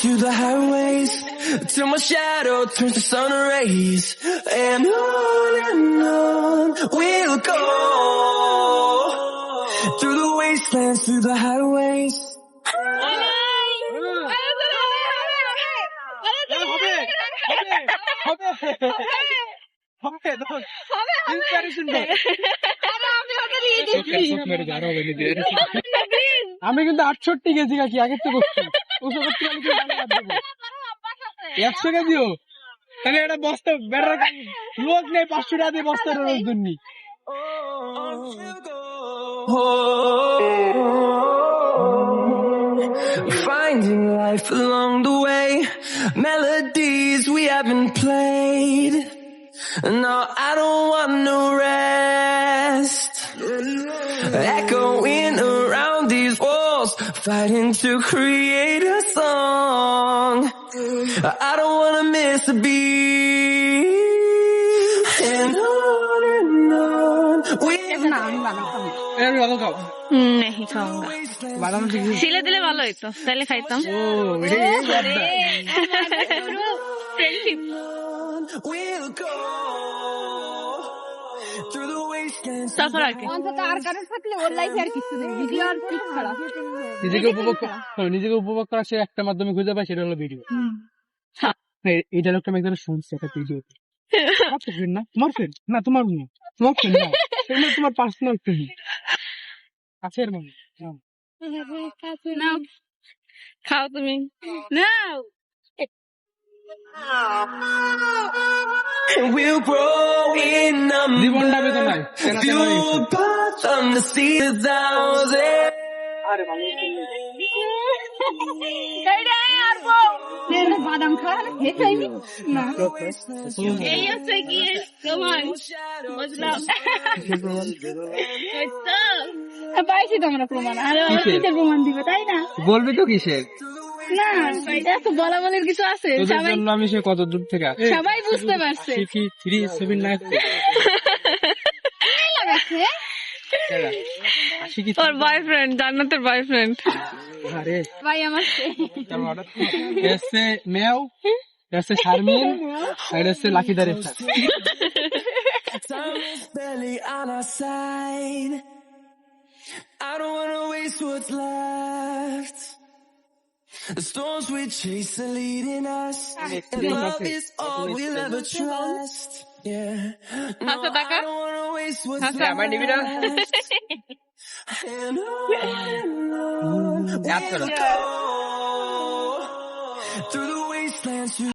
Through the highways, till my shadow turns to sun rays. And on and on we'll go through the wastelands, through the highways. আমি কিন্তু আটষট্টি KG কাকি আগের তো করছি ওসব করতে গেলে কিন্তু আমি বাদ দেবো। একশো কেজিও তাহলে এটা বস্তা বেড়ার লোক নেই পাঁচশো টাকা দিয়ে বস্তা রোজ দুর্নি Finding life along the way, melodies we haven't played. No, I don't want no rest. Echoing around these walls, fighting to create a song. I don't wanna miss a beat. And on and on. এখন আমি বানাতাম আমি বানাতাম নেহি খাওয়া বাদাম সিলে দিলে ভালো হইতো তাহলে খাইতাম ও friendship we'll go through the wastelands. তারপর আর কি অন্তত আর কারোর থাকলে ওর লাইফে আর কিছু নেই। ভিডিও আর ক্লিক ছাড়া। নিজেকে উপভোগ নিজেকে উপভোগ করা সে একটা মাধ্যমে খুঁজে পায় সেটা হলো ভিডিও হ্যাঁ। এই ডায়লগটা আমি একদম শুনছি একটা ভিডিও ফ্রেন্ড না? তোমার ফ্রেন্ড না তোমার তোমার ফ্রেন্ড না। সেগুলো তোমার পার্সোনাল ফ্রেন্ড আছে এর মানে নাও। খাও তুমি। নাও। And we'll grow in number. বাদাম না। এই হচ্ছে তোমার বুঝলাম। পাইছি তো। প্রমাণ। আর প্রমাণ দিবে তাই না? বলবি তো কিসের? না বলা বলার কিছু আছে? সবাই আমি সে কত দূর থেকে সবাই বুঝতে পারছে। শিখি থ্রি সেভেন নাইন লাগাচ্ছে ওর বয়ফ্রেন্ড জান্নাতের বয়ফ্রেন্ড আরে। ভাই আমার এসে মেও এসে শারমিন আর এসে লাকিদার এফতার Time is barely on our side. I don't wanna waste what's left. The storms we chase are leading us. And love is all we'll ever trust. Yeah. No, I don't wanna waste what's left. And on and on. Through the wastelands.